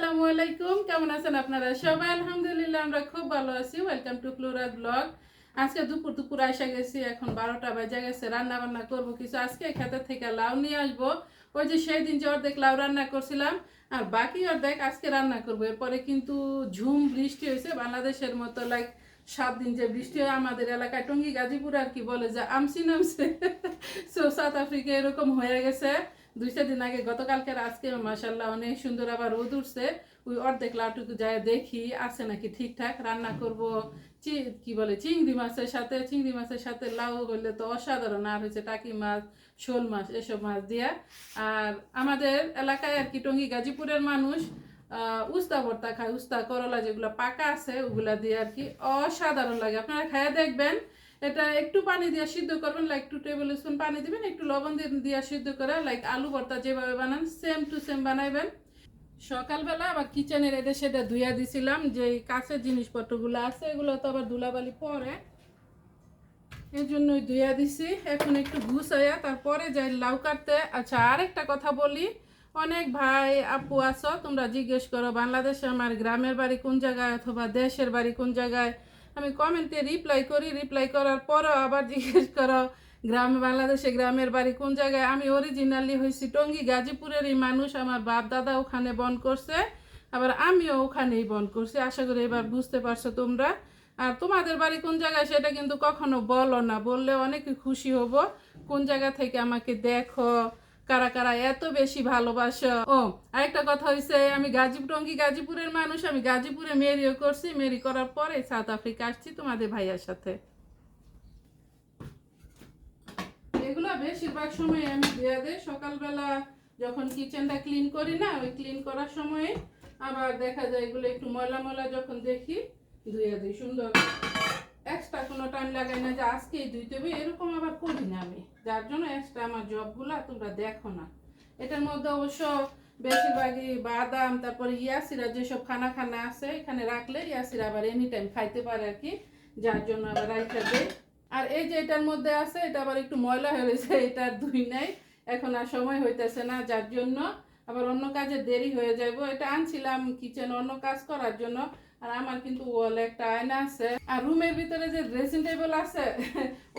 আসসালামু আলাইকুম, কেমন আছেন আপনারা? সবাই আলহামদুলিল্লাহ, আমরা খুব ভালো আছি। ওয়েলকাম টু ক্লোরা ব্লগ আজকে দুপুর দুপুর আসা গেছি, এখন বারোটা বাজে গেছে রান্না বান্না করব কিছু। আজকে খেতে থেকে লাউ নিয়ে আসব। ওই যে সেই দিন যে অর্ধেক লাউ রান্না করছিলাম, আর বাকি অর্ধেক আজকে রান্না করব। এরপরে কিন্তু ঝুম, বৃষ্টি হয়েছে, বাংলাদেশের মতো লাইক সাত দিন যে বৃষ্টি হয়, আমাদের এলাকায় টঙ্গী, গাজীপুর আর কি বলে যে আমসি নামছে। সো সাউথ আফ্রিকা এরকম হয়ে গেছে। দুই চার দিন আগে গতকালকে আজকে মাসাল্লাহ অনেক সুন্দর আবার রোদ উঠছে। ওই অর্ধেক লাউটুকু যায় দেখি, আছে নাকি ঠিকঠাক? রান্না করব, চি- কি বলে, চিংড়ি মাছের সাথে, চিংড়ি মাছের সাথে লাউ হইলে তো অসাধারণ, আর হচ্ছে টাকি মাছ, শোল মাছ, এসব মাছ দিয়া। আর আমাদের এলাকায় আর কি টঙ্গি, গাজীপুরের মানুষ উস্তা ভর্তা খায়, উস্তা করলা যেগুলো পাকা আছে, ওগুলা দিয়ে আর কি অসাধারণ লাগে। আপনারা খাইয়া দেখবেন, এটা একটু পানি দিয়ে সিদ্ধ করবেন লাইক টু টেবিল স্পুন পানি দিবেন, একটু লবণ দিয়ে সিদ্ধ করে লাইক আলু ভর্তা যেভাবে বানান সেম টু সেম বানাইবেন। সকালবেলা আবার কিচেনের এটা সেটা ধুইয়া দিছিলাম যে কাছের জিনিসপত্রগুলো আছে, এগুলো তো আবার ধুলাবালি পরে। এই জন্যই ধুইয়া দিছি, এখন একটু ঘুষাইয়া তারপরে যাই লাউ কাটতে। আচ্ছা আরেকটা কথা বলি অনেক ভাই, আপু আছো? তোমরা জিজ্ঞেস করো, বাংলাদেশে আমার গ্রামের বাড়ি কোন জায়গায় অথবা দেশের বাড়ি কোন জায়গায়? আমি কমেন্টে রিপ্লাই করি রিপ্লাই করার পরও আবার জিজ্ঞেস করো, গ্রামে, বাংলাদেশে গ্রামের বাড়ি কোন জায়গায়? আমি অরিজিনালি হয়েছি টঙ্গী, গাজীপুরেরই মানুষ, আমার বাপ, দাদা ওখানে বন করছে, আবার আমিও ওখানেই বন করছি। আশা করি এবার বুঝতে পারছ তোমরা। আর তোমাদের বাড়ি কোন জায়গায় সেটা কিন্তু কখনো বলো না, বললে অনেক খুশি হব। কোন জায়গা থেকে আমাকে দেখো কারা কারা এত বেশি ভালোবাসো? ও, আরেকটা কথা হয়েছে আমি গাজীপুর টঙ্গী গাজীপুরের মানুষ, আমি গাজীপুরে মেরিও করছি, মেরি করার পরে সাউথ আফ্রিকা আসছি তোমাদের ভাইয়ার সাথে। এগুলো বেশিরভাগ সময় আমি দিয়ে দেই, সকালবেলা যখন কিচেনটা ক্লিন করি না, ওই ক্লিন করার সময় আবার দেখা যায় এগুলো একটু ময়লা ময়লা যখন দেখি ধুয়ে দিই সুন্দর। এক্সট্রা কোনো টাইম লাগাই না যে আজকেই ধুইতে হবে এরকম আবার করি না আমি। যার জন্য এক্সট্রা আমার জবগুলো তোমরা দেখো না। এটার মধ্যে অবশ্য বেশিরভাগই বাদাম, তারপরে ইয়াসিরা যেসব খানা খানা আছে, এখানে রাখলে ইয়াসিরা আবার এনি টাইম খাইতে পারে আর কি। যার জন্য আবার রাইখা দেয় আর এই যে এটার মধ্যে আছে, এটা আবার একটু ময়লা হয়ে গেছে এটা ধুই নাই। এখন আর সময় হইতেছে না, যার জন্য আবার অন্য কাজে দেরি হয়ে যাব এটা আনছিলাম কিচেন অন্য কাজ করার জন্য। আর আমার কিন্তু ওয়ালে একটা আয়না আছে। আর রুমের ভিতরে যে ড্রেসিং টেবিল আছে,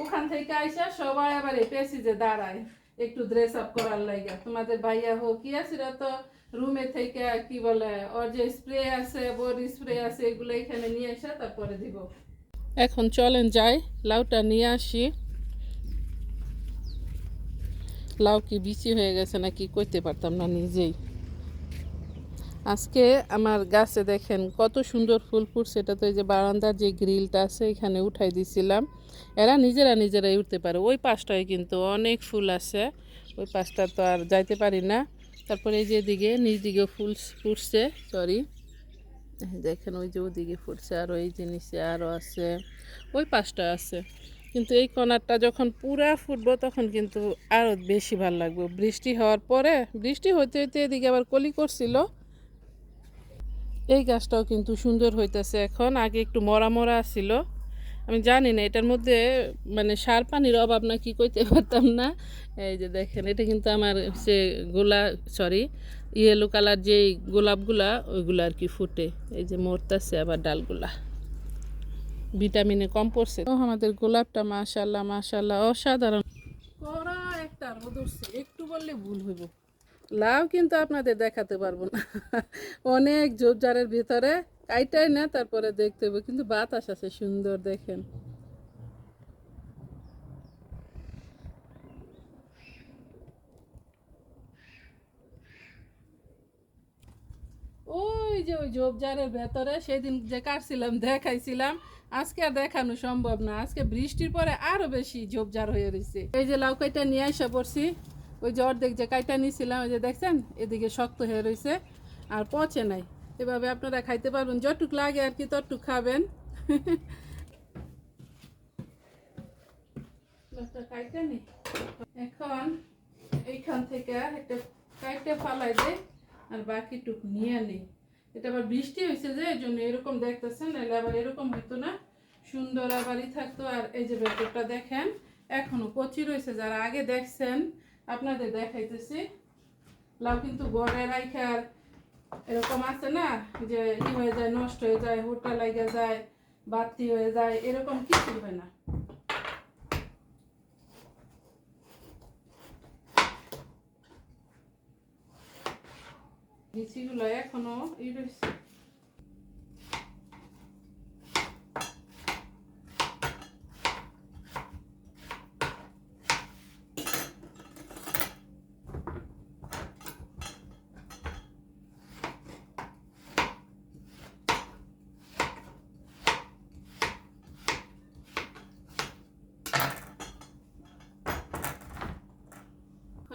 ওখান থেকে আইসা সবাই আবার এই যে দাঁড়ায়। একটু ড্রেস আপ করার লাগে তোমাদের ভাইয়া হোক, কি আছে তো? রুমে থেকে কি বলে, ওর যে স্প্রে আছে, বডি স্প্রে আছে, এগুলো এখানে নিয়ে এসে তারপরে দিব। এখন চলেন যাই, লাউটা নিয়ে আসি। লাউ কি বিচি হয়ে গেছে না কি করতে পারতাম না নিজেই। আজকে আমার গাছে দেখেন কত সুন্দর ফুল ফুটছে, এটা তো এই যে বারান্দার যে গ্রিলটা আছে এখানে উঠাই দিছিলাম। এরা নিজেরা নিজেরাই উঠতে পারে। ওই পাশটায় কিন্তু অনেক ফুল আছে। ওই পাশটা তো আর যাইতে পারি না। তারপরে এই যে এদিকে নিজ দিকে ফুল ফুটছে সরি দেখেন ওই যে ওদিকে ফুটছে, আর ওই জিনিসে আরও আছে। ওই পাশটা আছে। কিন্তু এই কণারটা যখন পুরা ফুটবো, তখন কিন্তু আরও বেশি ভালো লাগবে। বৃষ্টি হওয়ার পরে, বৃষ্টি হইতে হইতে এদিকে আবার কলি করছিল। এই গাছটাও কিন্তু সুন্দর হইতেছে এখন, আগে একটু মরা মরা ছিল আমি জানি না, এটার মধ্যে মানে সার পানির অভাব না কি কইতে পারতাম না। এই যে দেখেন, এটা কিন্তু আমার সে গোলা সরি ইয়েলো কালার যে গোলাপগুলা, ওইগুলো আর কি ফুটে। এই যে মরতাছে আবার ডালগুলা। ভিটামিনে কম পড়ছে। ও আমাদের গোলাপটা মাশাল্লাহ মাশাল্লাহ অসাধারণ। কড়া একটা রোদ একটু বললে ভুল হইব। লাউ কিন্তু আপনাদের দেখাতে পারব না। অনেক ঝোপঝাড়ের ভিতরে কাইটাই না, তারপরে দেখতে হবে, কিন্তু বাতাস আছে সুন্দর, দেখেন। ওই যে ওই ঝোপঝাড়ের ভেতরে, সেদিন যে কাটছিলাম, দেখাইছিলাম আজকে আর দেখানো সম্ভব না। আজকে বৃষ্টির পরে আরও বেশি ঝোপঝাড় হয়ে রয়েছে এই যে লাউ কাইটা নিয়ে আসা পড়ছি, ওই যে অর্ধেক যে কাইটা নিয়েছিলাম ওই যে দেখছেন, এদিকে শক্ত হয়ে রয়েছে আর পচে নাই। এভাবে আপনারা খাইতে পারবেন, যতটুক লাগে আর কি ততটুক খাবেন। এখন এইখান থেকে একটা কাইটে ফালাই দেয় আর বাকিটুক নিয়ে নিই এটা আবার বৃষ্টি হয়েছে যে এই জন্য এরকম দেখতেছেন নাহলে আবার এরকম হতো না। সুন্দর আবারই থাকতো। আর এই যে ভেতরটা দেখেন, এখনও কচি রয়েছে। যারা আগে দেখছেন, আপনাদের দেখাইতেছি। লাউ কিন্তু গড়ে রাইখার এরকম আছে না, যে ই হয়ে যায়, নষ্ট হয়ে যায় হোটা লাগে যায়, বাতি হয়ে যায়, এরকম কিছু হয় না। লিচিগুলো এখনও ই রয়েছে।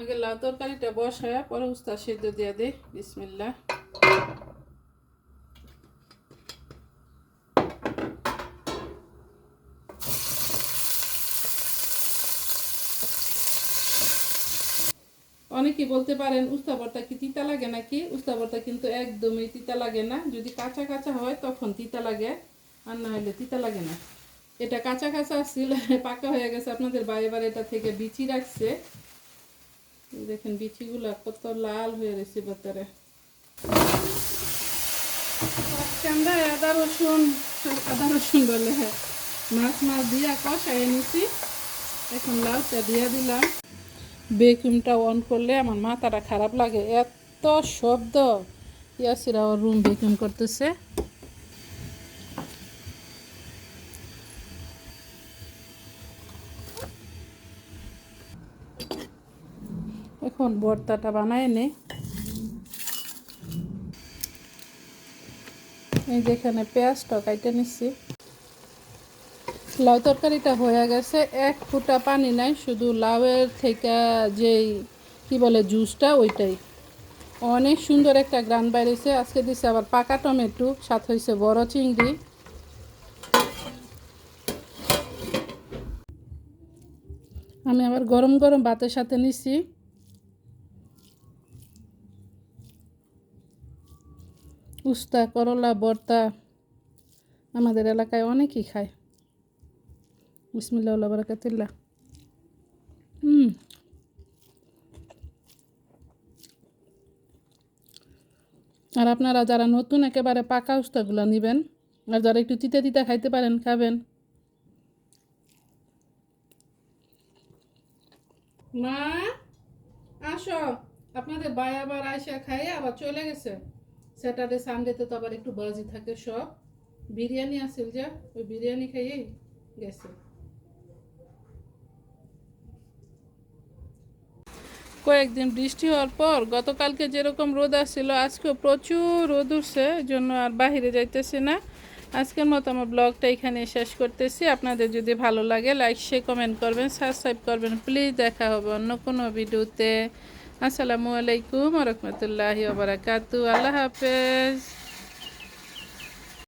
আগে লাউ তরকারিটা বসায়, পরে উস্তা সিদ্ধ দিয়ে দিই। বিসমিল্লা অনেকেই বলতে পারেন উস্তা ভর্তা কি তিতা লাগে নাকি? উস্তা ভর্তা কিন্তু একদমই তিতা লাগে না। যদি কাঁচা কাঁচা হয়, তখন তিতা লাগে, আর না হলে তিতা লাগে না। এটা কাঁচা কাঁচা ছিল, পাকা হয়ে গেছে। আপনাদের বাইরে এবার এটা থেকে বিচি রাখছে। দেখেন বিচিগুলো কত লাল হয়ে রয়েছে ভেতরে। কান্দায় আদা রসুন আদা রসুন বলে হ্যাঁ মাছ মাছ দিয়া কষাই নিছি এখন লাউটা দিয়ে দিলাম। বেকুমটা অন করলে আমার মাথাটা খারাপ লাগে। এত শব্দ। ইয়াসিরা ওর রুম বেকুম করতেছে। এখন ভর্তাটা বানায় নে। এই যেখানে পেঁয়াজটা কাইটে নিচ্ছি লাউ তরকারিটা হয়ে গেছে, এক ফুটা পানি নাই, শুধু লাউয়ের থেকে যেই, কি বলে, জুসটা ওইটাই। অনেক সুন্দর একটা গ্রান বাইরেছে আজকে দিছে আবার পাকা টমেটো, সাথে হয়েছে বড় চিংড়ি। আমি আবার গরম গরম ভাতের সাথে নিছি। উস্তা, করলা ভর্তা আমাদের এলাকায় অনেকেই খায়। বিসমিল্লাহ বারাকাতুল্লাহ। হুম। আর আপনারা যারা নতুন একেবারে পাকা উস্তাগুলো নেবেন, আর যারা একটু তিতা তিতা খাইতে পারেন, খাবেন। মা, আসো। আপনাদের ভাই আবার আইসা খাইয়ে আবার চলে গেছে। স্যাটারডে সানডেতে তো আবার একটু বাজি থাকে সব। বিরিয়ানি আসিল যা, ওই বিরিয়ানি খাইয়েই গেছে। কয়েকদিন বৃষ্টি হওয়ার পর গতকালকে যেরকম রোদ আসছিল, আজকেও প্রচুর রোদ উঠছে জন্য আর বাহিরে যাইতেছি না। আজকের মতো আমার ব্লগটা এখানে শেষ করতেছি। আপনাদের যদি ভালো লাগে লাইক শেয়ার কমেন্ট করবেন সাবস্ক্রাইব করবেন। প্লিজ দেখা হবে অন্য কোনো ভিডিওতে। আসসালামু আলাইকুম রহমতুল্লাহি বারাকাতু আল্লাহ হাফেজ